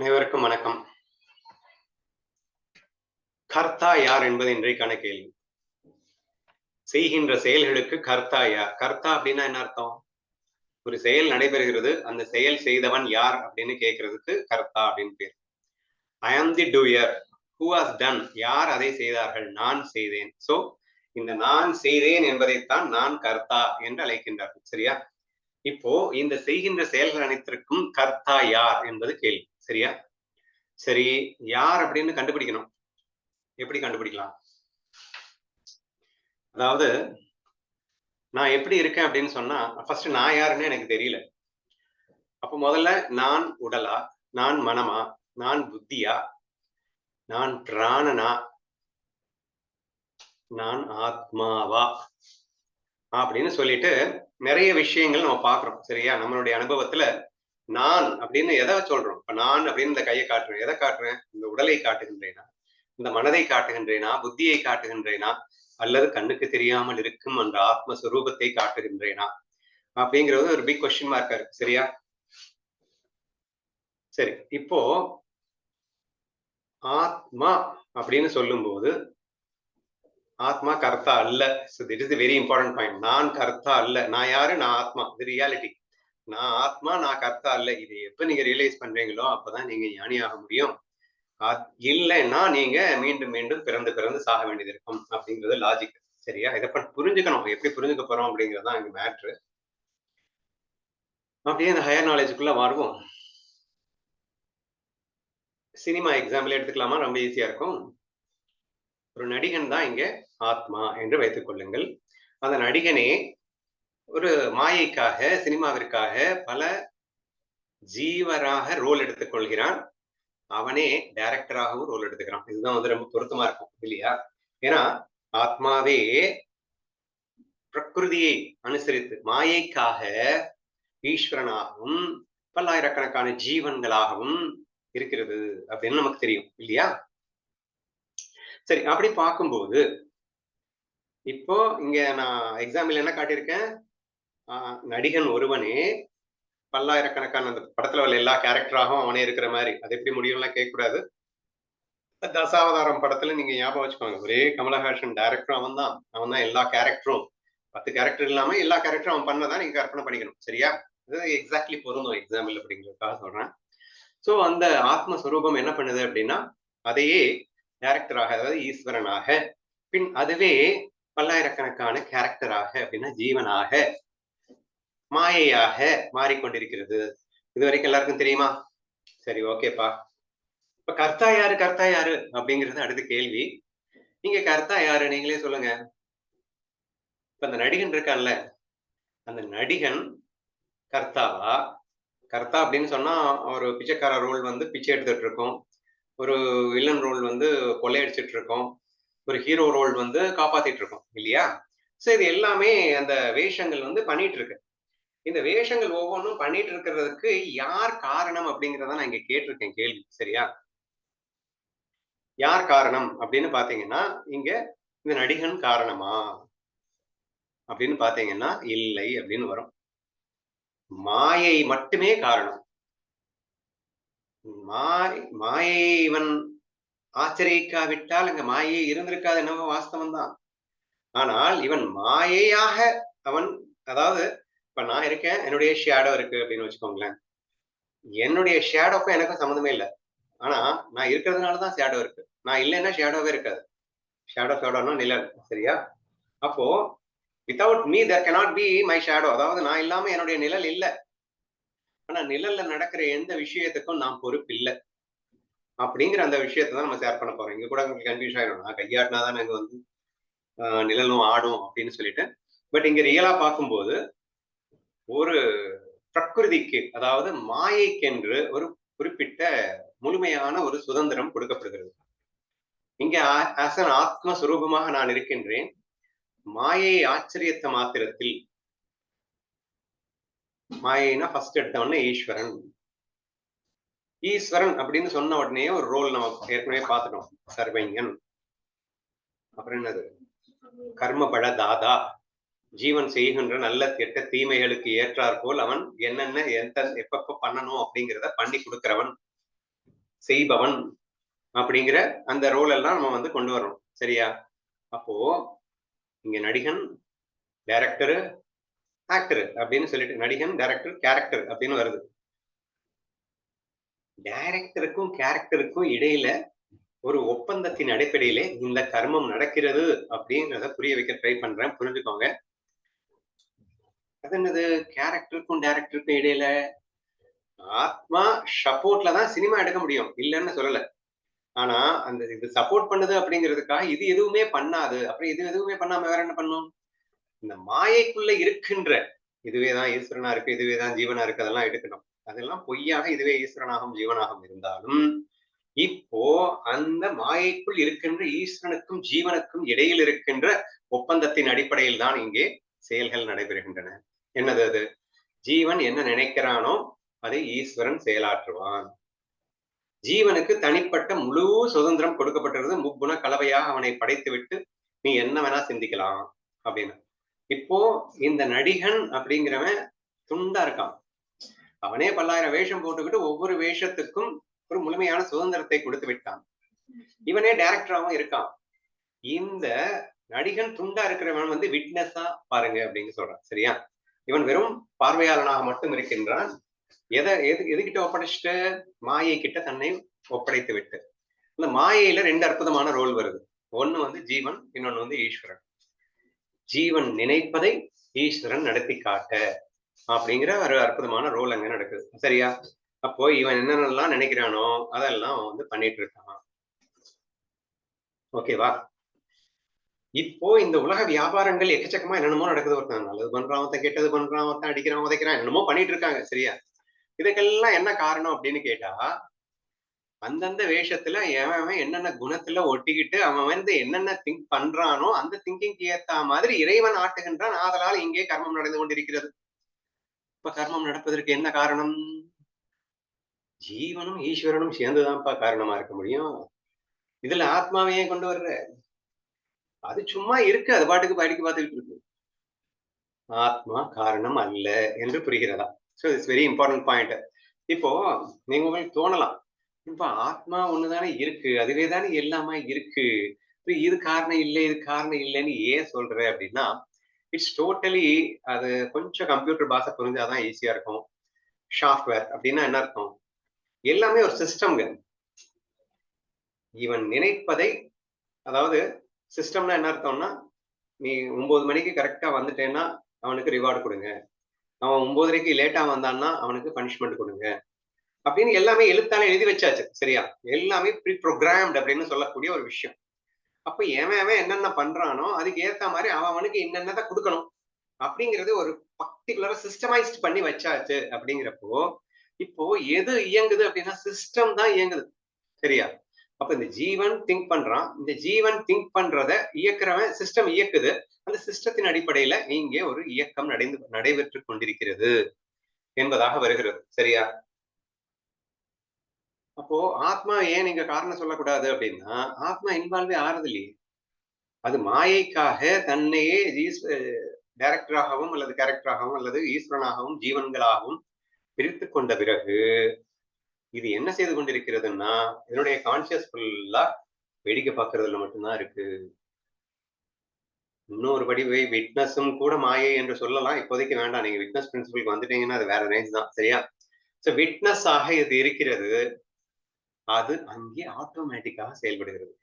அனைவருக்கும் வணக்கம். கர்த்தா யார் என்பது இன்றைக்கான கேள்வி. செய்கின்ற செயல்களுக்கு கர்த்தா யார்? கர்த்தா அப்படின்னா என்ன அர்த்தம்? ஒரு செயல் நடைபெறுகிறது அந்த செயல் செய்தவன் யார் அப்படின்னு கேட்கறதுக்கு கர்த்தா அப்படின்னு பேர். I am the doer who has done யார் அதை செய்தார்கள்? நான் செய்தேன். சோ இந்த நான் செய்தேன் என்பதைத்தான் நான் கர்த்தா என்று அழைக்கின்றார்கள். சரியா? இப்போ இந்த செய்கின்ற செயல்கள் அனைத்திற்கும் கர்த்தா யார் என்பது கேள்வி. சரியா? சரி யார் அப்படின்னு கண்டுபிடிக்கணும். எப்படி கண்டுபிடிக்கலாம்? அதாவது நான் எப்படி இருக்கேன் அப்படின்னு சொன்னா ஃபர்ஸ்ட் நான் யாருன்னு எனக்கு தெரியல. அப்ப முதல்ல நான் உடலா? நான் மனமா? நான் புத்தியா? நான் பிராணனா? நான் ஆத்மாவா? அப்படின்னு சொல்லிட்டு நிறைய விஷயங்கள் நம்ம பாக்குறோம் சரியா? நம்மளுடைய அனுபவத்துல நான் அப்படின்னு எதை சொல்றோம்? இப்ப நான் அப்படின்னு இந்த கையை காட்டுறேன். எதை காட்டுறேன்? இந்த உடலை காட்டுகின்றேனா? இந்த மனதை காட்டுகின்றேனா? புத்தியை காட்டுகின்றேனா? அல்லது கண்ணுக்கு தெரியாமல் இருக்கும் அந்த ஆத்மஸ்வரூபத்தை காட்டுகின்றேனா? அப்படிங்கிறது ஒரு பிக் கொஸ்டின் மார்க்கா இருக்கு. சரியா? சரி. இப்போ ஆத்மா அப்படின்னு சொல்லும்போது ஆத்மா கர்த்தா அல்ல. ஸோ திட் இஸ் வெரி இம்பார்ட்டன்ட் பாயிண்ட் நான் கர்த்தா அல்ல. நான் யாரு? நான் ஆத்மா. இது ரியாலிட்டி நான் ஆத்மா நான் கர்த்தா அல்ல. இது எப்ப நீங்க ரியலைஸ் பண்றீங்களோ அப்பதான் நீங்க ஞானியாக முடியும். இல்லைன்னா நீங்க மீண்டும் மீண்டும் பிறந்து பிறந்து சாக வேண்டியது இருக்கும் அப்படிங்கிறது லாஜிக் சரியா? இதை புரிஞ்சுக்கணும். எப்படி புரிஞ்சுக்க போறோம் அப்படிங்கிறது தான் இங்க மேட்ரு அப்படியே இந்த ஹையர் நாலேஜுக்குள்ள மாறுவோம் சினிமா எக்ஸாம்பிள் எடுத்துக்கலாமா? ரொம்ப ஈஸியா இருக்கும். ஒரு நடிகன் தான் இங்க ஆத்மா என்று வைத்துக் கொள்ளுங்கள். அந்த நடிகனே ஒரு மாயைக்காக சினிமாவிற்காக பல ஜீவராக ரோல் எடுத்துக் கொள்கிறான். அவனே டைரக்டராகவும் ரோல் எடுத்துக்கிறான். இதுதான் வந்து ரொம்ப பொருத்தமா இருக்கும் இல்லையா? ஏன்னா ஆத்மாவே பிரகிருதியை அனுசரித்து மாயைக்காக ஈஸ்வரனாகவும் பல்லாயிரக்கணக்கான ஜீவன்களாகவும் இருக்கிறது அப்படின்னு நமக்கு தெரியும் இல்லையா? சரி அப்படி பார்க்கும்போது இப்போ இங்க நான் எக்ஸாம்பிள் என்ன காட்டியிருக்கேன்? நடிகன் ஒருவனே பல்லாயிரக்கணக்கான அந்த படத்துல உள்ள எல்லா கேரக்டராகவும் அவனே இருக்கிற மாதிரி. அது எப்படி முடியும்லாம் கேட்கக்கூடாது. தசாவதாரம் படத்துல நீங்க ஞாபகம் வச்சுக்கோங்க. ஒரே கமலஹாசன் டைரக்டரும் அவன் தான். அவன் தான் எல்லா கேரக்டரும். பத்து கேரக்டர் இல்லாம எல்லா கேரக்டரும் அவன் பண்ணதான் நீங்க கற்பனை பண்ணிக்கணும். சரியா? இது எக்ஸாக்ட்லி பொருந்தும். எக்ஸாம்பிள் அப்படிங்கிறதுக்காக சொல்றேன். சோ அந்த ஆத்மஸ்வரூபம் என்ன பண்ணுது அப்படின்னா அதையே கேரக்டராக அதாவது ஈஸ்வரனாக பின் அதுவே பல்லாயிரக்கணக்கான கேரக்டராக அப்படின்னா ஜீவனாக மாயையாக மாறிக்கொண்டிருக்கிறது. இது வரைக்கும் எல்லாருக்கும் தெரியுமா? சரி ஓகேப்பா. இப்ப கர்த்தா யாரு கர்த்தா யாரு அப்படிங்கிறது அடுத்த கேள்வி. நீங்க கர்த்தா யாரு? நீங்களே சொல்லுங்க. இப்ப அந்த நடிகன் இருக்கான்ல. அந்த நடிகன் கர்த்தாவா? கர்த்தா அப்படின்னு சொன்னா ஒரு பிச்சைக்கார ரோல் வந்து பிச்சை எடுத்துட்டு இருக்கோம். ஒரு வில்லன் ரோல் வந்து கொள்ளையடிச்சிட்டு இருக்கோம். ஒரு ஹீரோ ரோல் வந்து காப்பாத்திட்டு இருக்கோம் இல்லையா? ஸோ இது எல்லாமே அந்த வேஷங்கள் வந்து பண்ணிட்டு இருக்கு. இந்த வேஷங்கள் ஒவ்வொன்றும் பண்ணிட்டு இருக்கிறதுக்கு யார் காரணம் அப்படிங்கிறத நான் இங்க கேட்டிருக்கேன் கேள்வி சரியா? யார் காரணம் அப்படின்னு பாத்தீங்கன்னா இங்க இந்த நடிகன் காரணமா? அப்படின்னு பாத்தீங்கன்னா இல்லை அப்படின்னு வரும். மாயை மட்டுமே காரணம். மாய் மாயை இவன் ஆச்சரிக்காவிட்டால் அங்க மாயை இருந்திருக்காது என்னவோ வாஸ்தவம் தான் ஆனால் இவன் மாயையாக அவன் அதாவது இப்ப நான் இருக்கேன் என்னுடைய ஷேடோ இருக்கு அப்படின்னு வச்சுக்கோங்களேன். என்னுடைய ஷேடோக்கும் எனக்கும் சம்மந்தமே இல்லை. ஆனா நான் இருக்கிறதுனாலதான் ஷேடோ இருக்கு. நான் இல்லைன்னா ஷேடோவே இருக்காது. ஷேடோ ஷேடோனா நிழல் சரியா? அப்போ without me there cannot be my shadow அதாவது நான் இல்லாம என்னுடைய நிழல் இல்லை. ஆனா நிழல்ல நடக்கிற எந்த விஷயத்துக்கும் நான் பொறுப்பு இல்லை. அப்படிங்கிற அந்த விஷயத்தை தான் நம்ம ஷேர் பண்ண போறோம். இங்க கூட உங்களுக்கு கன்ஃபியூஸ் ஆயிடும் நான் கையாட்டினா தான் நாங்க வந்து நிழலும் ஆடும் அப்படின்னு சொல்லிட்டு. பட் இங்க ரியலா பார்க்கும்போது ஒரு பிரகிருதிக்கு அதாவது மாயைக்கென்று ஒரு குறிப்பிட்ட முழுமையான ஒரு சுதந்திரம் கொடுக்கப்படுகிறது. இங்க அசன் ஆத்மஸ்வரூபமாக சுரூபமாக நான் இருக்கின்றேன். மாயை ஆச்சரியத்த மாத்திரத்தில் மாயைனா ஃபர்ஸ்ட் எடுத்த உடனே ஈஸ்வரன். ஈஸ்வரன் அப்படின்னு சொன்ன உடனே ஒரு ரோல் நம்ம ஏற்கனவே பார்த்துட்டோம். சர்வைங்கன். அப்புறம் என்னது? கர்மபட தாதா ஜீவன் செய்கின்ற நல்ல கெட்ட தீமைகளுக்கு ஏற்றாற்போல் அவன் என்னென்ன எந்த எப்பப்ப பண்ணணும் அப்படிங்கிறத பண்ணி கொடுக்கிறவன் செய்பவன் அப்படிங்கிற அந்த ரோல் எல்லாம் நம்ம வந்து கொண்டு வரணும். சரியா? அப்போ இங்க நடிகன் டைரக்டரு ஆக்டர் அப்படின்னு சொல்லிட்டு நடிகன் டைரக்டர் கேரக்டர் அப்படின்னு வருது. டைரக்டருக்கும் கேரக்டருக்கும் இடையில ஒரு ஒப்பந்தத்தின் அடிப்படையிலே இந்த கர்மம் நடக்கிறது அப்படிங்கிறத புரிய வைக்க ட்ரை பண்றேன். புரிஞ்சுக்கோங்க. அது என்னது? கேரக்டருக்கும் டேரக்டருக்கும் இடையில ஆத்மா சப்போர்ட்ல தான் சினிமா எடுக்க முடியும். இல்லைன்னு சொல்லல. ஆனா அந்த இது சப்போர்ட் பண்ணுது அப்படிங்கிறதுக்காக இது எதுவுமே பண்ணாது. அப்புறம் இது எதுவுமே பண்ணாம வேற என்ன பண்ணும்? இந்த மாயைக்குள்ள இருக்கின்ற இதுவே தான் ஈஸ்வரனா இருக்கு இதுவே தான் ஜீவனா இருக்கு அதெல்லாம் எடுக்கணும். அதெல்லாம் பொய்யாக இதுவே ஈஸ்வரனாகவும் ஜீவனாகவும் இருந்தாலும் இப்போ அந்த மாயைக்குள் இருக்கின்ற ஈஸ்வரனுக்கும் ஜீவனுக்கும் இடையில் இருக்கின்ற ஒப்பந்தத்தின் அடிப்படையில் தான் இங்கே செயல்கள் நடைபெறுகின்றன. என்னது அது? ஜீவன் என்ன நினைக்கிறானோ அதை ஈஸ்வரன் செயலாற்றுவான். ஜீவனுக்கு தனிப்பட்ட முழு சுதந்திரம் கொடுக்கப்பட்டிருந்தது. முக்குண கலவையாக அவனை படைத்து விட்டு நீ என்ன வேணா சிந்திக்கலாம் அப்படின்னு. இப்போ இந்த நடிகன் அப்படிங்கிறவன் துண்டா இருக்கான். அவனே பல்லாயிரம் வேஷம் போட்டுக்கிட்டு ஒவ்வொரு வேஷத்துக்கும் ஒரு முழுமையான சுதந்திரத்தை கொடுத்து விட்டான். இவனே டைரக்டராகவும் இருக்கான். இந்த நடிகன் துண்டா இருக்கிறவன் வந்து விட்னஸா பாருங்க அப்படின்னு சொல்றான். சரியா? இவன் வெறும் பார்வையாளனாக மட்டும் இருக்கின்றான். எதை எது எதுகிட்ட ஒப்படைச்சிட்டு? மாயை கிட்ட தன்னை ஒப்படைத்து விட்டு. இந்த மாயையில ரெண்டு அற்புதமான ரோல் வருது. ஒண்ணு வந்து ஜீவன் இன்னொன்னு வந்து ஈஸ்வரன். ஜீவன் நினைப்பதை ஈஸ்வரன் நடத்தி காட்ட அப்படிங்கிற ஒரு அற்புதமான ரோல் அங்க நடக்குது. சரியா? அப்போ இவன் என்னென்னலாம் நினைக்கிறானோ அதெல்லாம் அவன் வந்து பண்ணிட்டு இருக்கான். ஓகேவா? இப்போ இந்த உலக வியாபாரங்கள் எக்கச்சக்கமா என்னென்னமோ நடக்குது ஒருத்தன் நல்லது பண்றான் ஒருத்தன் கெட்டது பண்றான் ஒருத்தன் அடிக்கிறான் உதைக்கிறான் என்னமோ பண்ணிட்டு இருக்காங்க சரியா? இதுக்கெல்லாம் என்ன காரணம் அப்படின்னு கேட்டா அந்தந்த வேஷத்துல எவன் என்னென்ன குணத்துல ஒட்டிக்கிட்டு அவன் வந்து என்னென்ன திங்க் பண்றானோ அந்த திங்கிங்க்கு ஏத்த மாதிரி இறைவன் ஆட்டுகின்றான் ஆதலால் இங்கே கர்மம் நடந்து கொண்டிருக்கிறது. இப்ப கர்மம் நடப்பதற்கு என்ன காரணம்? ஜீவனும் ஈஸ்வரனும் சேர்ந்துதான்ப்பா காரணமா இருக்க முடியும். இதுல ஆத்மாவையே கொண்டு வர்ற. அது சும்மா இருக்கு அது பாட்டுக்கு படிக்க பார்த்துக்கிட்டு இருக்கு. ஆத்மா காரணம் அல்ல என்று புரிகிறதா? So it's very important point இப்போ நீங்க உங்களுக்கு தோணலாம். இப்போ ஆத்மா ஒண்ணுதானே இருக்கு அதுவே தானே எல்லாமே இருக்கு. இது காரணம் இல்லை இது காரணம் இல்லைன்னு ஏன் சொல்ற அப்படின்னா இட்ஸ் டோட்டலி அது கொஞ்சம் கம்ப்யூட்டர் பாஷை புரிஞ்சாதான் ஈஸியா இருக்கும். சாஃப்ட்வேர் அப்படின்னா என்ன அர்த்தம்? எல்லாமே ஒரு சிஸ்டம்ங்க இவன் நினைப்பதை அதாவது சிஸ்டம்னா என்ன அர்த்தம்னா நீ ஒன்பது மணிக்கு கரெக்டா வந்துட்டேன்னா அவனுக்கு ரிவார்டு கொடுங்க. அவன் ஒன்பதரைக்கு லேட்டா வந்தான்னா அவனுக்கு பனிஷ்மெண்ட் கொடுங்க. அப்படின்னு எல்லாமே எழுத்தாலே எழுதி வச்சாச்சு சரியா? எல்லாமே ப்ரீ ப்ரோக்ராம்டு அப்படின்னு சொல்லக்கூடிய ஒரு விஷயம். அப்போ எவன் அவன் என்னென்ன பண்றானோ அதுக்கு ஏத்த மாதிரி அவன் அவனுக்கு என்னென்னதை கொடுக்கணும். அப்படிங்கிறது ஒரு பர்டிகுலரா சிஸ்டமைஸ்ட் பண்ணி வச்சாச்சு அப்படிங்கிறப்போ இப்போ எது இயங்குது அப்படின்னா சிஸ்டம் தான் இயங்குது சரியா? அப்ப இந்த ஜீவன் திங்க் பண்றான். இந்த ஜீவன் திங்க் பண்றத இயக்குறவன் சிஸ்டம் இயக்குது. அந்த சிஸ்டத்தின் அடிப்படையில இங்கே ஒரு இயக்கம் நடைந்து நடைபெற்று கொண்டிருக்கிறது என்பதாக வருகிறது. சரியா? அப்போ ஆத்மா ஏன் நீங்க காரணம் சொல்லக்கூடாது அப்படின்னா ஆத்மா இன்வால்வே ஆறது இல்லையே அது மாயைக்காக தன்னையே டைரக்டராகவும் அல்லது கேரக்டராகவும் அல்லது ஈஸ்வரனாகவும் ஜீவன்களாகவும் பிரித்து கொண்ட பிறகு இது என்ன செய்து கொண்டிருக்கிறதுன்னா இதனுடைய கான்சியஸ் ஃபுல்லா வேடிக்கை பார்க்கறதுல மட்டும்தான் இருக்கு. இன்னொரு படிவை விட்னஸும் கூட மாயை என்று சொல்லலாம். இப்போதைக்கு வேண்டாம். நீங்க விட்னஸ் பிரின்சிபலுக்கு வந்துட்டீங்கன்னா அது வேற ரேஞ்ச் தான். சரியா? ஸோ விட்னஸ் ஆக இது இருக்கிறது. அது அங்கே ஆட்டோமேட்டிக்காக செயல்படுகிறது.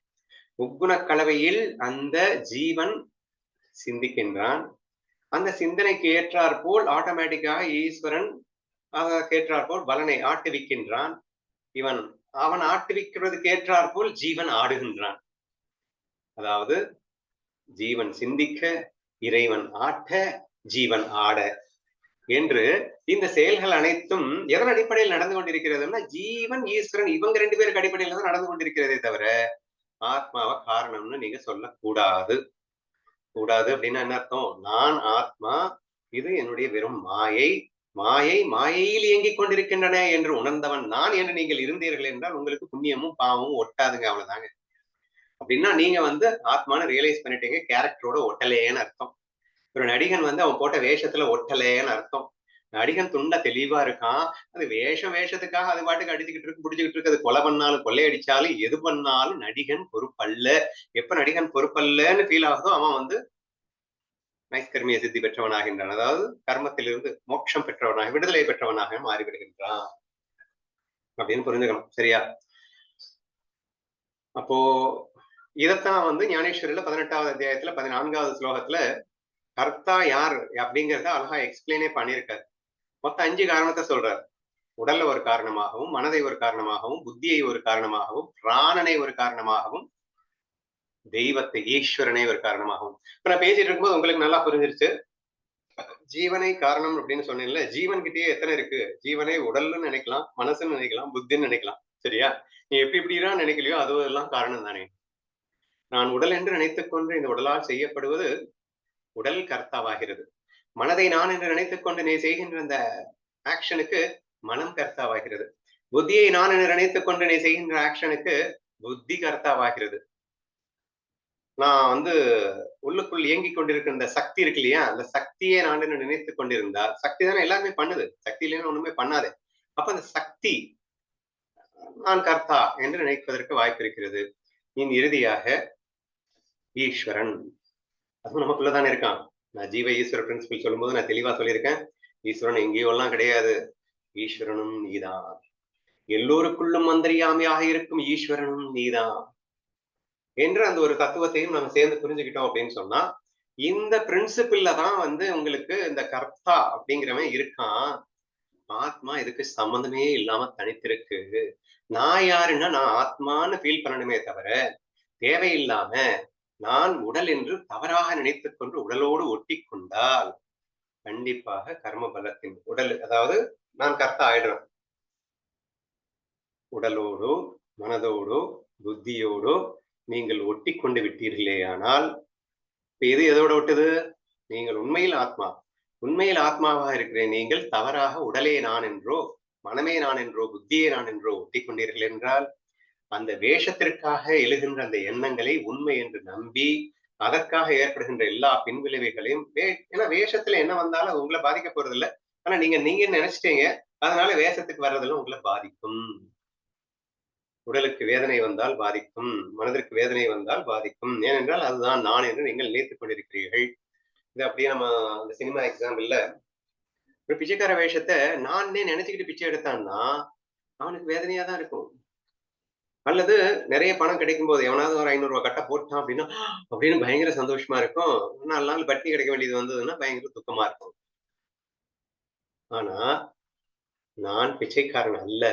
முக்குண கலவையில் அந்த ஜீவன் சிந்திக்கின்றான். அந்த சிந்தனைக்கு ஏற்றாற்போல் ஆட்டோமேட்டிக்காக ஈஸ்வரன் ஆக போல் பலனை ஆட்டுவிக்கின்றான் இவன். அவன் ஆட்டுவிக்கிறதுக்கு ஏற்றாற் ஜீவன் ஆடுகின்றான். அதாவது ஜீவன் சிந்திக்க இறைவன் ஆட்ட ஜீவன் ஆட என்று இந்த செயல்கள் அனைத்தும் எதன் அடிப்படையில் நடந்து கொண்டிருக்கிறதுனா ஜீவன் ஈஸ்வரன் இவங்க ரெண்டு பேருக்கு அடிப்படையில தான் நடந்து கொண்டிருக்கிறதே தவிர ஆத்மாவை காரணம்னு நீங்க சொல்லக்கூடாது. கூடாது அப்படின்னா என்ன அர்த்தம்? நான் ஆத்மா இது என்னுடைய வெறும் மாயை. மாயை மாயையில் இயங்கிக் கொண்டிருக்கின்றன என்று உணர்ந்தவன் நான் என்று நீங்கள் இருந்தீர்கள் என்றால் உங்களுக்கு புண்ணியமும் பாவமும் ஒட்டாதுங்க அவ்வளவுதாங்க. அப்படின்னா நீங்க வந்து ஆத்மான ரியலைஸ் பண்ணிட்டீங்க கேரக்டரோட ஒட்டலையேன்னு அர்த்தம். ஒரு நடிகன் வந்து அவன் போட்ட வேஷத்துல ஒட்டலையேன்னு அர்த்தம். நடிகன் துண்ட தெளிவா இருக்கான். அது வேஷம் வேஷத்துக்காக அது பாட்டுக்கு அடிச்சுக்கிட்டு இருக்கு பிடிச்சிக்கிட்டு இருக்கு. அது கொலை பண்ணாலும் கொள்ளையடிச்சாலும் எது பண்ணாலும் நடிகன் பொறுப்பல்ல. எப்ப நடிகன் பொறுப்பல்லன்னு ஃபீல் ஆகுதோ அவன் வந்து நைஸ்கர்மிய சித்தி பெற்றவனாகின்றான். அதாவது கர்மத்திலிருந்து மோட்சம் பெற்றவனாக விடுதலை பெற்றவனாக மாறிவிடுகின்றான். அப்படின்னு புரிஞ்சுக்கணும். சரியா? அப்போ இதத்தான் வந்து ஞானேஸ்வரில பதினெட்டாவது அத்தியாயத்துல பதினான்காவது ஸ்லோகத்துல கர்த்தா யார் அப்படிங்கறத அழகா எக்ஸ்பிளைனே பண்ணியிருக்காரு. மொத்தம் அஞ்சு காரணத்தை சொல்றாரு. உடல்ல ஒரு காரணமாகவும் மனதை ஒரு காரணமாகவும் புத்தியை ஒரு காரணமாகவும் பிராணனை ஒரு காரணமாகவும் தெய்வத்தை ஈஸ்வரனே ஒரு காரணமாகும் இப்ப நான் பேசிட்டு இருக்கும்போது உங்களுக்கு நல்லா புரிஞ்சிருச்சு. ஜீவனை காரணம் அப்படின்னு சொன்னேன்ல ஜீவன் கிட்டேயே எத்தனை இருக்கு? ஜீவனை உடல்னு நினைக்கலாம் மனசுன்னு நினைக்கலாம் புத்தின்னு நினைக்கலாம். சரியா? நீ எப்படி இப்படிலாம் நினைக்கலையோ அது எல்லாம் காரணம் தானே. நான் உடல் என்று நினைத்துக் கொண்டு இந்த உடலால் செய்யப்படுவது உடல் கர்த்தாவாகிறது. மனதை நான் என்று நினைத்துக் கொண்டு நீ செய்கின்ற அந்த ஆக்ஷனுக்கு மனம் கர்த்தாவாகிறது. புத்தியை நான் என்று நினைத்துக் கொண்டு நீ செய்கின்ற ஆக்ஷனுக்கு புத்தி கர்த்தாவாகிறது. நான் வந்து உள்ளுக்குள் இயங்கிக் கொண்டிருக்கிற இந்த சக்தி இருக்கு இல்லையா? அந்த சக்தியை நான் என்று நினைத்துக் கொண்டிருந்தா சக்தி தானே எல்லாருமே பண்ணுது. சக்தி இல்லைன்னு ஒண்ணுமே பண்ணாது. அப்ப அந்த சக்தி நான் கர்த்தா என்று நினைப்பதற்கு வாய்ப்பு இருக்கிறது. இன் இறுதியாக ஈஸ்வரன். அதுவும் நமக்குள்ளதானே இருக்கான். நான் ஜீவ ஈஸ்வர பிரின்சிபல் சொல்லும்போது நான் தெளிவா சொல்லியிருக்கேன். ஈஸ்வரன் எங்கேயோ எல்லாம் கிடையாது. ஈஸ்வரனும் நீதான். எல்லோருக்குள்ளும் மந்திரியாமையாக இருக்கும் ஈஸ்வரனும் நீதான். என்று அந்த ஒரு தத்துவத்தையும் நம்ம சேர்ந்து புரிஞ்சுக்கிட்டோம் அப்படின்னு சொன்னா இந்த பிரின்சிபிள்ல தான் வந்து உங்களுக்கு இந்த கர்த்தா அப்படிங்கிறவன் இருக்கான். ஆத்மா இதுக்கு சம்பந்தமே இல்லாம தனித்திருக்கு. நான் யாருன்னா நான் ஆத்மான்னு ஃபீல் பண்ணணுமே தவிர தேவையில்லாம நான் உடல் என்று தவறாக நினைத்துக் கொண்டு உடலோடு ஒட்டி கொண்டால் கண்டிப்பாக கர்ம பலத்தின் உடல் அதாவது நான் கர்த்தா ஆயிடுறேன். உடலோடோ மனதோடோ புத்தியோடோ நீங்கள் ஒட்டி கொண்டு விட்டீர்களே ஆனால் இப்ப எது எதோட ஒட்டுது? நீங்கள் உண்மையில் ஆத்மா. உண்மையில் ஆத்மாவாக இருக்கிற நீங்கள் தவறாக உடலே நான் என்றோ மனமே நான் என்றோ புத்தியே நான் என்றோ ஒட்டி கொண்டீர்கள் என்றால் அந்த வேஷத்திற்காக எழுகின்ற அந்த எண்ணங்களை உண்மை என்று நம்பி அதற்காக ஏற்படுகின்ற எல்லா பின்விளைவுகளையும் ஏன்னா வேஷத்துல என்ன வந்தாலும் அது உங்களை பாதிக்க போறது இல்லை ஆனா நீங்க நீங்க நினைச்சிட்டீங்க? அதனால வேஷத்துக்கு வர்றதெல்லாம் உங்களை பாதிக்கும். உடலுக்கு வேதனை வந்தால் பாதிக்கும் மனதிற்கு வேதனை வந்தால் பாதிக்கும். ஏனென்றால் அதுதான் நான் என்று நீங்கள் நினைத்துக் கொண்டிருக்கிறீர்கள். இது அப்படியே நம்ம அந்த சினிமா எக்ஸாம்பிள்ல ஒரு பிச்சைக்கார வேஷத்தை நானே நினைச்சுக்கிட்டு பிச்சை எடுத்தான்னா அவனுக்கு வேதனையா தான் இருக்கும். அல்லது நிறைய பணம் கிடைக்கும் போது எவனாவது ஒரு ஐநூறு ரூபா கட்ட போட்டான் அப்படின்னா அப்படின்னு பயங்கர சந்தோஷமா இருக்கும். நாலு நாள் பட்டி கிடைக்க வேண்டியது வந்ததுன்னா பயங்கர துக்கமா இருக்கும். ஆனா நான் பிச்சைக்காரன் அல்ல.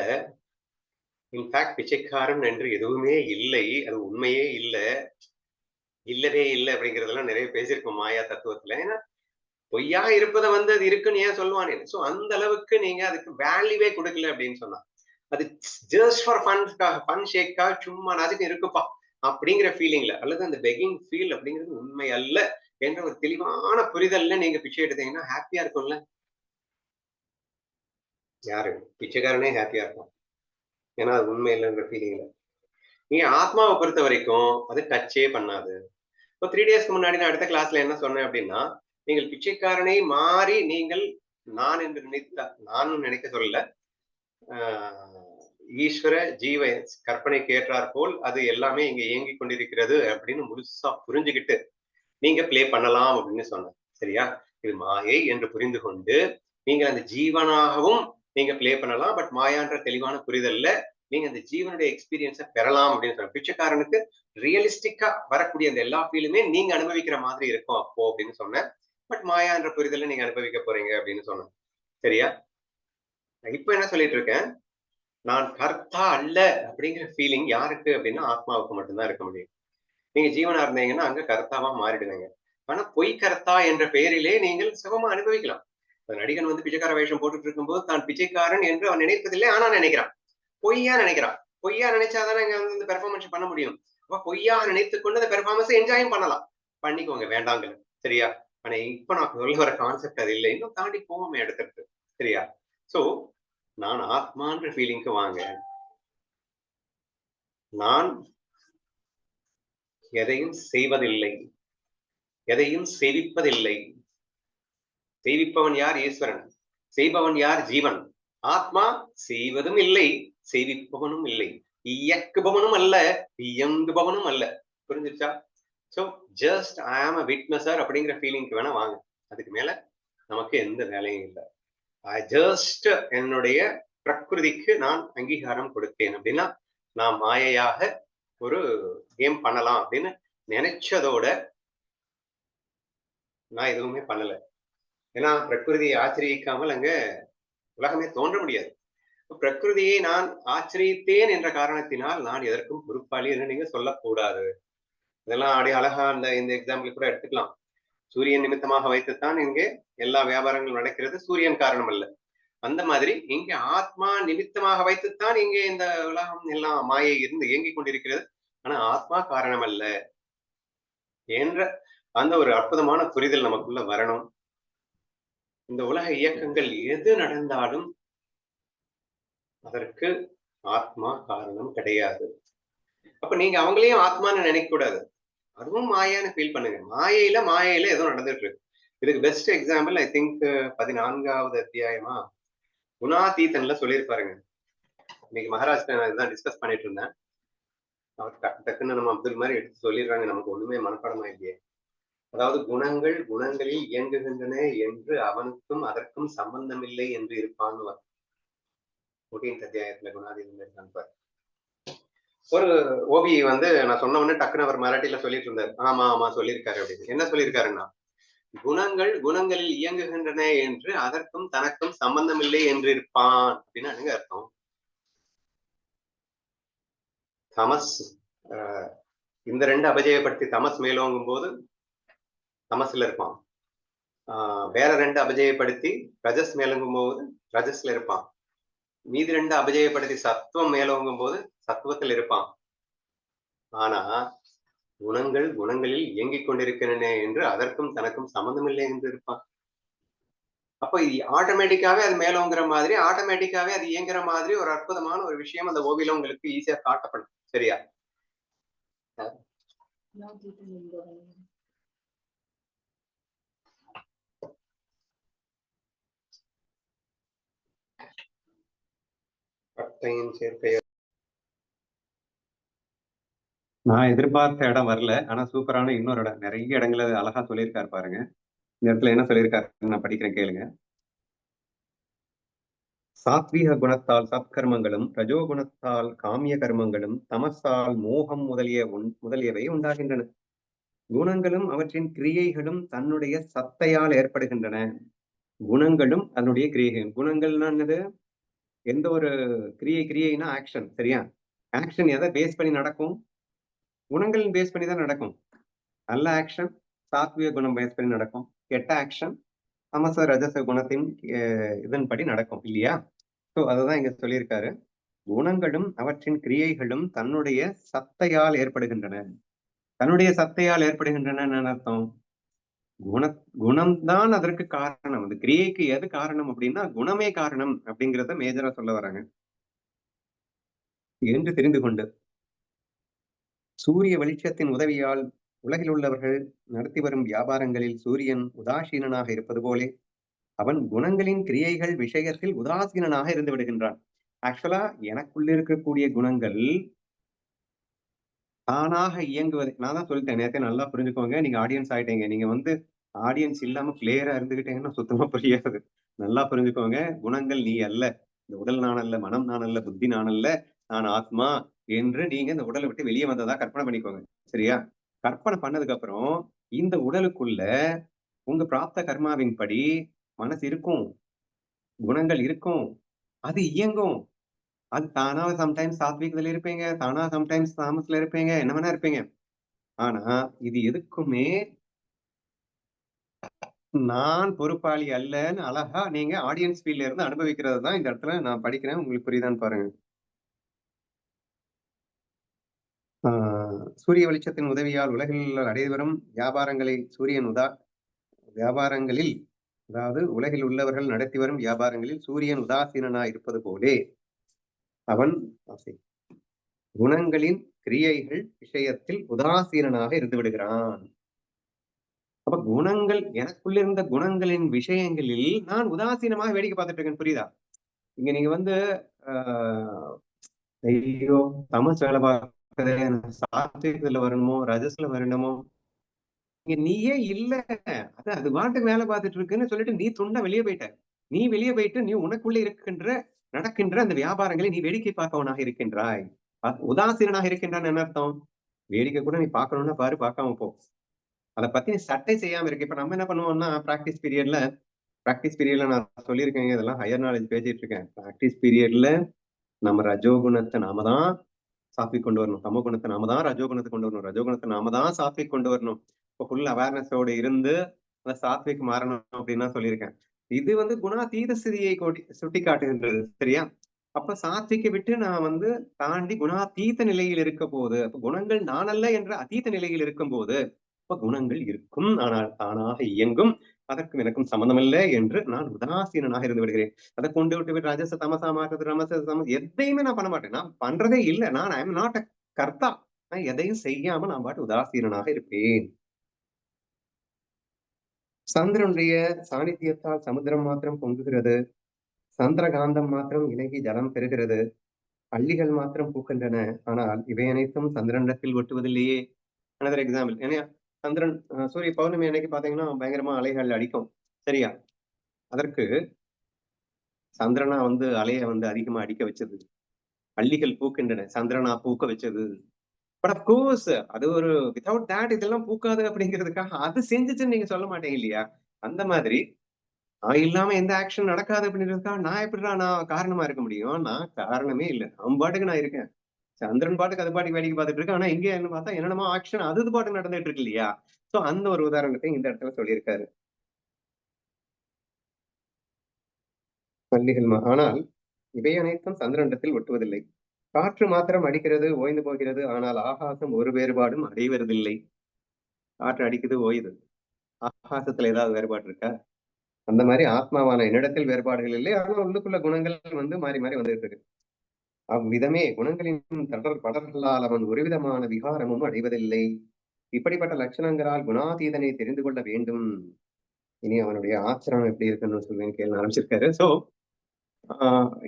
இன்ஃபேக்ட் பிச்சைக்காரன் என்று எதுவுமே இல்லை. அது உண்மையே இல்லை. இல்லவே இல்லை அப்படிங்கறதெல்லாம் நிறைய பேசியிருக்கோம் மாயா தத்துவத்துல. ஏன்னா பொய்யா இருப்பதை வந்து அது இருக்குன்னு ஏன் சொல்லுவானே சோ அந்த அளவுக்கு நீங்க அதுக்கு வேல்யூவே கொடுக்கல அப்படின்னு சொன்னா அது ஜஸ்ட் ஃபார் ஃபன்ஸ்க்காக ஃபன் ஷேக்காக சும்மா நாச்சுக்கு இருக்குப்பா அப்படிங்கிற ஃபீலிங்ல அல்லது அந்த பெகிங் ஃபீல் அப்படிங்கிறது உண்மை அல்ல என்ற ஒரு தெளிவான புரிதல்ல நீங்க பிச்சை எடுத்தீங்கன்னா ஹாப்பியா இருக்கும்ல. யாரு? பிச்சைக்காரனே ஹாப்பியா இருக்கும் ஏன்னா அது உண்மை இல்லைன்ற ஃபீலிங்ல நீங்க ஆத்மாவை பொறுத்த வரைக்கும் அது டச்சே பண்ணாது. இப்போ த்ரீ டேஸ்க்கு முன்னாடி நான் அடுத்த கிளாஸ்ல என்ன சொன்னேன் அப்படின்னா நீங்கள் பிச்சைக்காரனை மாறி நீங்கள் நான் என்று நினைத்த நானும் நினைக்க சொல்லல. ஈஸ்வர ஜீவ கற்பனைக்கு ஏற்றார் போல் அது எல்லாமே இங்க இயங்கி கொண்டிருக்கிறது அப்படின்னு முழுசா புரிஞ்சுக்கிட்டு நீங்க பிளே பண்ணலாம் அப்படின்னு சொன்னேன். சரியா? இது மாயை என்று புரிந்து கொண்டு நீங்க அந்த ஜீவனாகவும் நீங்க பிளே பண்ணலாம். பட் மாயான்ற தெளிவான புரிதல்ல நீங்க அந்த ஜீவனுடைய எக்ஸ்பீரியன்ஸை பெறலாம் அப்படின்னு சொல்ற பிச்சைக்காரனுக்கு ரியலிஸ்டிக்கா வரக்கூடிய அந்த எல்லா ஃபீலுமே நீங்க அனுபவிக்கிற மாதிரி இருக்கும் அப்போ அப்படின்னு சொன்னேன். பட் மாயான்ற புரிதல நீங்க அனுபவிக்க போறீங்க அப்படின்னு சொன்னேன். சரியா? இப்ப என்ன சொல்லிட்டு இருக்கேன்? நான் கர்த்தா அல்ல அப்படிங்கிற ஃபீலிங் யாருக்கு அப்படின்னா ஆத்மாவுக்கு மட்டும்தான் இருக்க முடியும். நீங்க ஜீவனா இருந்தீங்கன்னா அங்க கர்த்தாவா மாறிடுவீங்க. ஆனா பொய் கர்த்தா என்ற பெயரிலே நீங்கள் சுகமா அனுபவிக்கலாம். நடிகன் வந்து பிச்சைக்கார வேஷம் போட்டுட்டு இருக்கும்போது தான் பிச்சைக்காரன் என்று அவன் நினைப்பதில்லை ஆனா நினைக்கிறான். பொய்யா நினைக்கிறான். பொய்யா நினைச்சாதானே இங்க வந்து இந்த பெர்ஃபார்மன்ஸ் பண்ண முடியும். அப்ப பொய்யா நினைத்து கொண்டு அந்த பெர்ஃபார்மன்ஸ் என்ஜாயும் பண்ணலாம். பண்ணிக்கோங்க வேண்டாங்க சரியா? ஆனா இப்ப நான் சொல்ல வர கான்செப்ட் அது இல்லை. இன்னும் தாண்டி போவோமே எடுத்துட்டு சரியா? சோ நான் ஆத்மான்ற ஃபீலிங்க்கு வாங்க. நான் எதையும் செய்வதில்லை. எதையும் செவிப்பதில்லை. செய்விப்பவன் யார்? ஈஸ்வரன். செய்பவன் யார்? ஜீவன். ஆத்மா செய்வதும் இல்லை செய்விப்பவனும் இல்லை. இயக்குபவனும் அல்ல இயங்குபவனும் அல்ல. புரிஞ்சிருச்சா? ஸோ ஜஸ்ட் ஐ ஆம் அ விட்னஸர் அப்படிங்கிற ஃபீலிங்க்கு வேணா வாங்க. அதுக்கு மேல நமக்கு எந்த வேலையும் இல்லை. ஐ ஜஸ்ட் என்னுடைய பிரகிருதிக்கு நான் அங்கீகாரம் கொடுத்தேன் அப்படின்னா நான் மாயையாக ஒரு கேம் பண்ணலாம் அப்படின்னு நினைச்சதோட நான் எதுவுமே பண்ணல. ஏன்னா பிரகிருதியை ஆச்சரியிக்காமல் அங்க உலகமே தோன்ற முடியாது. பிரகிருதியை நான் ஆச்சரித்தேன் என்ற காரணத்தினால் நான் எதற்கும் பொறுப்பாளி என்று நீங்க சொல்லக்கூடாது. இதெல்லாம் அப்படியே அழகா அந்த இந்த எக்ஸாம்பிள் கூட எடுத்துக்கலாம். சூரியன் நிமித்தமாக வைத்துத்தான் இங்கே எல்லா வியாபாரங்களும் நடக்கிறது. சூரியன் காரணம் அல்ல அந்த மாதிரி இங்க ஆத்மா நிமித்தமாக வைத்துத்தான் இங்கே இந்த உலகம் எல்லாம் மாயை இருந்து இயங்கிக் கொண்டிருக்கிறது. ஆனா ஆத்மா காரணம் அல்ல என்ற அந்த ஒரு அற்புதமான புரிதல் நமக்குள்ள வரணும். இந்த உலக இயக்கங்கள் எது நடந்தாலும் அதற்கு ஆத்மா காரணம் கிடையாது. அப்ப நீங்க அவங்களையும் ஆத்மான்னு நினைக்க கூடாது அதுவும் மாயான்னு ஃபீல் பண்ணுங்க. மாயையில மாயையில ஏதோ நடந்துட்டு இருக்கு. இதுக்கு பெஸ்ட் எக்ஸாம்பிள் ஐ திங்க் பதினான்காவது அத்தியாயமா குணாதீதன்ல சொல்லியிருப்பாருங்க. இன்னைக்கு மகாராஜ் இதுதான் டிஸ்கஸ் பண்ணிட்டு இருந்தேன். அவர் டக்கு டக்குன்னு நம்ம அப்துல் மாதிரி எடுத்து சொல்லிடுறாங்க. நமக்கு ஒண்ணுமே மனப்பாடமா இல்லையே. அதாவது குணங்கள் குணங்களில் இயங்குகின்றன என்று அவனுக்கும் அதற்கும் சம்பந்தம் இல்லை என்று இருப்பான்னு ஃபோர்டீன்த் அத்தியாயத்துல குணாதீதம் இருக்கான் ஒரு ஓபி வந்து நான் சொன்ன உடனே டக்குனு அவர் மராட்டியில சொல்லிட்டு இருந்தார். ஆமா ஆமா சொல்லியிருக்காரு அப்படின்னு. என்ன சொல்லியிருக்காருன்னா குணங்கள் குணங்களில் இயங்குகின்றன என்று அதற்கும் தனக்கும் சம்பந்தம் இல்லை என்று இருப்பான் அப்படின்னு அனுங்க அர்த்தம். தமஸ் இந்த ரெண்டு அபஜயப்படுத்தி தமஸ் மேலோங்கும் போது தமசில் இருப்பான். வேற ரெண்டு அபஜயப்படுத்தி ரஜஸ் மேலோங்கும் போது ரஜஸ்ல இருப்பான். மீதி ரெண்டு அபஜயப்படுத்தி சத்துவம் மேலோங்கும் போது சத்துவத்தில் இருப்பான். ஆனா குணங்கள் குணங்களில் இயங்கிக் கொண்டிருக்கின்றன என்று அதற்கும் தனக்கும் சம்மந்தமில்லை என்று இருப்பான். அப்ப இது ஆட்டோமேட்டிக்காவே அது மேலோங்கிற மாதிரி ஆட்டோமேட்டிக்காவே அது இயங்குற மாதிரி ஒரு அற்புதமான ஒரு விஷயம் அந்த ஓவியில உங்களுக்கு ஈஸியா காட்டப்படும். சரியா? பட்டையின் சேர்க்கை நான் எதிர்பார்த்த இடம் வரல. ஆனா சூப்பரான இன்னொரு இடம். நிறைய இடங்களை அழகா சொல்லியிருக்காரு பாருங்க. இந்த இடத்துல என்ன சொல்லியிருக்காரு நான் படிக்கிறேன் கேளுங்க. சாத்வீக குணத்தால் சத்கர்மங்களும் ரஜோ குணத்தால் காமிய கர்மங்களும் தமசால் மோகம் முதலிய முதலியவை உண்டாகின்றன. குணங்களும் அவற்றின் கிரியைகளும் தன்னுடைய சத்தையால் ஏற்படுகின்றன. குணங்களும் அதனுடைய கிரியைகள். குணங்கள்னா என்னது? எந்த ஒரு கிரியை கிரியைனா ஆக்ஷன் சரியா? ஆக்ஷன் எதை பேஸ் பண்ணி நடக்கும்? குணங்களின் பேஸ் பண்ணி தான் நடக்கும். நல்ல ஆக்ஷன் சாத்விய குணம் பேஸ் பண்ணி நடக்கும். கெட்ட ஆக்ஷன் அமச ரஜச குணத்தின் இதன்படி நடக்கும் இல்லையா? ஸோ அதுதான் இங்க சொல்லியிருக்காரு. குணங்களும் அவற்றின் கிரியைகளும் தன்னுடைய சத்தையால் ஏற்படுகின்றன. தன்னுடைய சத்தையால் ஏற்படுகின்றன அர்த்தம்? குண குணம்தான் அதற்கு காரணம். அந்த கிரியைக்கு எது காரணம் அப்படின்னா குணமே காரணம் அப்படிங்கிறத மேஜரா சொல்ல வராங்க. என்று தெரிந்து கொண்டு சூரிய வெளிச்சத்தின் உதவியால் உலகில் உள்ளவர்கள் நடத்தி வரும் வியாபாரங்களில் சூரியன் உதாசீனனாக இருப்பது போலே அவன் குணங்களின் கிரியைகள் விஷயத்தில் உதாசீனனாக இருந்து விடுகின்றான். ஆக்சுவலா எனக்குள்ள இருக்கக்கூடிய குணங்கள் தானாக இயங்குவது. நான் தான் சொல்லிட்டேன் நேரத்தை நல்லா புரிஞ்சுக்கோங்க நீங்க ஆடியன்ஸ் ஆயிட்டீங்க. நீங்க வந்து ஆடியன்ஸ் இல்லாம பிளேயரா இருந்துகிட்டீங்கன்னா சுத்தமா புரியாது. நல்லா புரிஞ்சுக்கோங்க குணங்கள் நீ அல்ல. இந்த உடல் நான் அல்ல மனம் நான் அல்ல புத்தி நான் அல்ல நான் ஆத்மா என்று நீங்க இந்த உடலை விட்டு வெளியே வந்ததா கற்பனை பண்ணிக்கோங்க. சரியா? கற்பனை பண்ணதுக்கு அப்புறம் இந்த உடலுக்குள்ள உங்க பிராப்த கர்மாவின் படி மனசு இருக்கும் குணங்கள் இருக்கும் அது இயங்கும். அது தானா சம்டைம்ஸ் சாத்விகத்துல இருப்பீங்க தானா சம்டைம்ஸ் தாமஸ்ல இருப்பீங்க என்ன வேணா இருப்பீங்க. ஆனா இது எதுக்குமே நான் பொறுப்பாளி அல்லன்னு அழகா நீங்க ஆடியன்ஸ் ஃபீல்ட்ல இருந்து அனுபவிக்கிறது தான் இந்த இடத்துல நான் படிக்கிறேன். உங்களுக்கு புரியுதான்னு பாருங்க. சூரிய வெளிச்சத்தின் உதவியால் உலகில் நடைபெறும் வியாபாரங்களை சூரியன் உதா வியாபாரங்களில் அதாவது உலகில் உள்ளவர்கள் நடத்தி வரும் வியாபாரங்களில் சூரியன் உதாசீனனா இருப்பது போலே அவன் குணங்களின் கிரியைகள் விஷயத்தில் உதாசீனனாக இருந்து விடுகிறான். அப்ப குணங்கள் எனக்குள்ள இருந்த குணங்களின் விஷயங்களில் நான் உதாசீனமாக வேடிக்கை பார்த்துட்டு இருக்கேன். புரியுதா? இங்க நீங்க வந்து ஆஹ் ஐயோ தமிழ் வேலை பார்க்கறதே சாத்விகத்துல வரணுமோ ரஜஸ்ல வரணுமோ? இங்க நீயே இல்ல. அது அது பாட்டுக்கு வேலை பார்த்துட்டு இருக்குன்னு சொல்லிட்டு நீ துண்டா வெளியே போயிட்ட. நீ வெளியே போயிட்டு நீ உனக்குள்ள இருக்கின்ற நடக்கின்ற அந்த வியாபாரங்களை நீ வேடிக்கை பார்க்கவனாக இருக்கின்றாய். உதாசீனாக இருக்கின்றான் என்ன அர்த்தம்? வேடிக்கை கூட நீ பார்க்கணும்னா பாரு பார்க்காம போ. அதை பத்தி நீ சட்டை செய்யாம இருக்கு. இப்ப நம்ம என்ன பண்ணுவோம்னா பிராக்டிஸ் பீரியட்ல பிராக்டிஸ் பீரியட்ல நான் சொல்லியிருக்கேங்க இதெல்லாம் ஹையர் நாலேஜ் பேசிட்டு இருக்கேன். பிராக்டிஸ் பீரியட்ல நம்ம ரஜோகுணத்தை நாம தான் சாப்பி கொண்டு வரணும். சம குணத்தை நாம தான் ரஜோகுணத்தை கொண்டு வரணும். ரஜோகுணத்தை நாம தான் சாத்விக் கொண்டு வரணும். இப்போ ஃபுல் அவேர்னஸோட இருந்து அந்த சாத்விக் மாறணும் அப்படின்னு சொல்லியிருக்கேன். இது வந்து குணாதீத ஸ்திதியை கொடி சுட்டி காட்டுகின்றது சரியா? அப்ப சாத்விக்கை விட்டு நான் வந்து தாண்டி குணாதீத நிலையில் இருக்க போது அப்ப குணங்கள் நானல்ல என்ற அதீத நிலையில் இருக்கும் போது அப்ப குணங்கள் இருக்கும். ஆனால் தானாக இயங்கும். அதற்கும் எனக்கும் சம்மந்தமில்லை என்று நான் உதாசீனனாக இருந்து விடுகிறேன். அதை கொண்டு விட்டு விட்டு ராஜச தமசா மாற்றது ரமச தம எதையுமே நான் பண்ண மாட்டேன். நான் பண்றதே இல்லை. நான் ஐ எம் நாட் அ கர்த்தா. நான் எதையும் செய்யாம நான் பாட்டு உதாசீனனாக இருப்பேன். சந்திரனுடைய சாநித்தியத்தால் சமுத்திரம் மாத்திரம் பொங்குகிறது. சந்திரகாந்தம் மாத்திரம் இலகி ஜலம் பெறுகிறது. பள்ளிகள் மாத்திரம் பூக்கின்றன. ஆனால் இவை அனைத்தும் சந்திரனிடத்தில் ஒட்டுவதில்லையே. அனதர் எக்ஸாம்பிள் ஏன்னா சந்திரன் சூரிய பௌர்ணமி அன்னைக்கு பாத்தீங்கன்னா பயங்கரமா அலைகள் அடிக்கும். சரியா? அதற்கு சந்திரனா வந்து அலையை வந்து அதிகமா அடிக்க வச்சது. பள்ளிகள் பூக்கின்றன. சந்திரனா பூக்க வச்சது. பட் அப்கோர்ஸ் அது ஒரு வித்தவுட் தேட் இதெல்லாம் பூக்காது அப்படிங்கிறதுக்காக அது செஞ்சுச்சுன்னு நீங்க சொல்ல மாட்டீங்க இல்லையா? அந்த மாதிரி நான் இல்லாம எந்த ஆக்ஷன் நடக்காது அப்படின்றதுக்காக நான் எப்படிடா நான் காரணமா இருக்க முடியும்? நான் காரணமே இல்லை. அவன் பாட்டுக்கு நான் இருக்கேன். சந்திரன் பாட்டுக்கு அது பாட்டுக்கு வேடிக்கை பார்த்துட்டு இருக்கு ஆனா இங்க என்ன பார்த்தா என்னென்னமோ ஆக்ஷன் அது பாட்டுக்கு நடந்துட்டு இருக்கு இல்லையா? சோ அந்த ஒரு உதாரணத்தை இந்த இடத்துல சொல்லியிருக்காரு. பள்ளிகள் ஆனால் இவை அனைத்தும் சந்திரண்டத்தில் ஒட்டுவதில்லை. காற்று மாத்திரம் அடிக்கிறது ஓய்ந்து போகிறது. ஆனால் ஆகாசம் ஒரு வேறுபாடும் அடைவதில்லை. காற்று அடிக்குது ஓய்து. ஆகாசத்துல ஏதாவது வேறுபாடு இருக்கா? அந்த மாதிரி ஆத்மாவான என்னிடத்தில் வேறுபாடுகள் இல்லை. ஆனால் உள்ளுக்குள்ள குணங்கள் வந்து மாறி மாறி வந்துட்டு இருக்கு. அவ்விதமே குணங்களின் தொடர் படர்களால் அவன் ஒருவிதமான விகாரமும் அடைவதில்லை. இப்படிப்பட்ட லட்சணங்களால் குணாதீதனை தெரிந்து கொள்ள வேண்டும். இனி அவனுடைய ஆச்சரணம் எப்படி இருக்குன்னு சொல்லுவேன் கேள்வி ஆரம்பிச்சிருக்காரு. சோ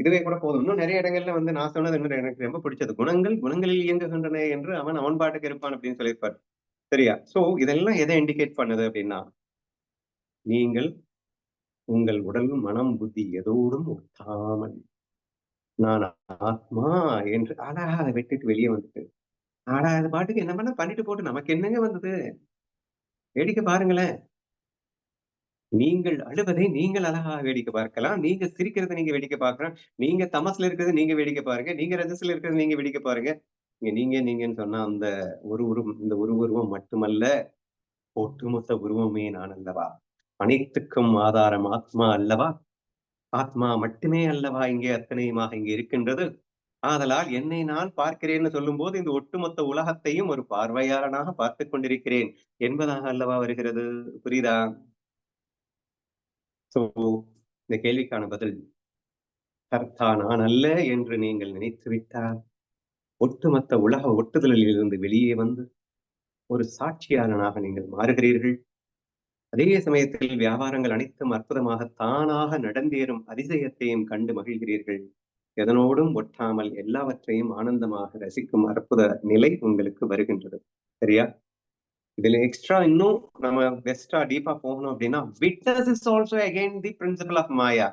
இதுவே கூட போதும். இன்னும் நிறைய இடங்கள்ல வந்து நான் சொன்னது இன்னும் எனக்கு ரொம்ப பிடிச்சது. குணங்கள் குணங்களில் இயங்குகின்றன என்று அவன் அவன் பாட்டுக்கு இருப்பான் அப்படின்னு சொல்லியிருப்பார். சரியா? சோ இதெல்லாம் எதை இண்டிகேட் பண்ணுது அப்படின்னா நீங்கள் உங்கள் உடல் மனம் புத்தி எதோடும் ஒட்டாமல் நான் ஆத்மா என்று ஆடா அதை விட்டுட்டு வெளியே வந்துட்டு ஆடா அது பாட்டுக்கு என்ன பண்ண பண்ணிட்டு போட்டு நமக்கு என்னங்க வந்தது? வேடிக்கை பாருங்களேன். நீங்கள் அழுவதை நீங்கள் அழகாக வேடிக்கை பார்க்கலாம். நீங்க சிரிக்கிறத நீங்க வேடிக்கை பார்க்கலாம். நீங்க தமசுல இருக்கிறத நீங்க வேடிக்கை பாருங்க. நீங்க ரஜஸ்ல இருக்கிறத நீங்க வேடிக்கை பாருங்க. நீங்க நீங்க நீங்கன்னு சொன்னா அந்த ஒரு உருவம் இந்த ஒரு உருவம் மட்டுமல்ல ஒட்டுமொத்த உருவமே நான் அல்லவா? அனைத்துக்கும் ஆதாரம் ஆத்மா அல்லவா? ஆத்மா மட்டுமே அல்லவா? இங்கே அத்தனையுமாக இங்கே இருக்கின்றது. ஆதலால் என்னை நான் பார்க்கிறேன்னு சொல்லும்போது இந்த ஒட்டுமொத்த உலகத்தையும் ஒரு பார்வையாளனாக பார்த்து கொண்டிருக்கிறேன். என்பதாக அல்லவா வருகிறது? புரியுதா? ஸோ இந்த கேள்விக்கான பதில் கர்த்தா நான் அல்ல என்று நீங்கள் நினைத்து விட்டால் ஒட்டுமொத்த உலக ஒட்டுதலில் இருந்து வெளியே வந்து ஒரு சாட்சியாளனாக நீங்கள் மாறுகிறீர்கள். அதே சமயத்தில் வியாபாரங்கள் அனைத்தும் அற்புதமாக தானாக நடந்தேறும் அதிசயத்தையும் கண்டு மகிழ்கிறீர்கள். எதனோடும் ஒட்டாமல் எல்லாவற்றையும் ஆனந்தமாக ரசிக்கும் அற்புத நிலை உங்களுக்கு வருகின்றது. சரியா? இதுல எக்ஸ்ட்ரா இன்னும் நம்ம பெஸ்டா டீப்பா போகணும் அப்படின்னா witness is also again the principle of maya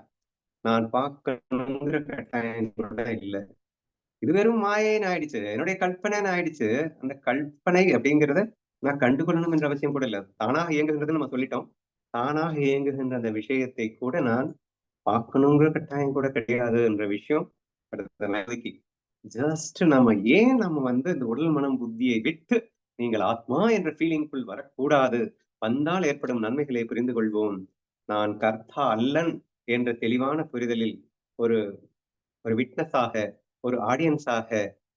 நான் பார்க்கணுங்கிற கட்டாயம் கூட இல்ல. இது வெறும் மாயைன்னு ஆயிடுச்சு. என்னுடைய கல்பனைன்னு ஆயிடுச்சு. அந்த கல்பனை அப்படிங்கிறத நான் கண்டுகொள்ளணும் என்ற அவசியம் கூட இல்ல. தானாக இயங்குகின்றது நம்ம சொல்லிட்டோம். தானாக இயங்குகின்ற அந்த விஷயத்தை கூட நான் பார்க்கணுங்கிற கட்டாயம் கூட கிடையாது என்ற விஷயம் அடுத்த நாளைக்கு ஜஸ்ட் நம்ம ஏன் நம்ம வந்து இந்த உடல் மனம் புத்தியை விட்டு நீங்கள் ஆத்மா என்ற ஃபீலிங்குள் வரக்கூடாது. வந்தால் ஏற்படும் நன்மைகளை புரிந்து கொள்வோம் நான் கர்த்தா அல்லன் என்ற தெளிவான புரிதலில் ஒரு ஒரு விட்னஸாக ஒரு ஆடியன்ஸாக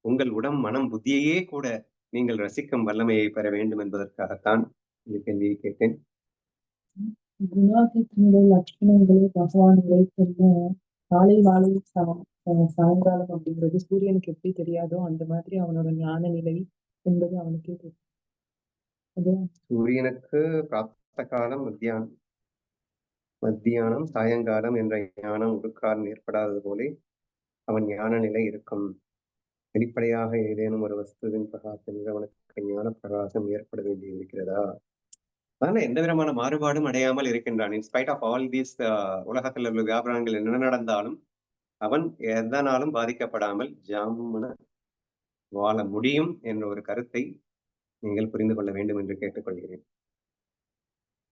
உங்கள் உடம் மனம் புத்தியையே கூட நீங்கள் ரசிக்கும் வல்லமையை பெற வேண்டும் என்பதற்காகத்தான் இந்த கேள்வியை கேட்டேன். குணாதீதனுடைய லட்சணங்களை பகவான் உரைத்துள்ள காலை மாலை சாயங்காலம் அப்படிங்கிறது சூரியனுக்கு எப்படி தெரியாதோ அந்த மாதிரி அவனோட ஞான நிலை என்பது அவனுக்கே தெரியும். சூரியனுக்கு பிராப்த காலம் மத்தியானம் மத்தியானம் சாயங்காலம் என்ற ஞானம் உருக்காலம் ஏற்படாதது போலே அவன் ஞான நிலை இருக்கும். வெளிப்படையாக ஏதேனும் ஒரு வஸ்துவின் பிரகாசம் அவனுக்கு ஞான பிரகாசம் ஏற்பட வேண்டி இருக்கிறதா அதனால எந்த விதமான மாறுபாடும் அடையாமல் இருக்கின்றான். இன்ஸ்பைட் ஆஃப் ஆல் தீஸ் உலகத்தில் உள்ள வியாபாரங்கள் என்ன நடந்தாலும் அவன் எதனாலும் பாதிக்கப்படாமல் ஜாமன வாழ முடியும் என்ற ஒரு கருத்தை நீங்கள் புரிந்து கொள்ள வேண்டும் என்று கேட்டுக்கொள்கிறேன்.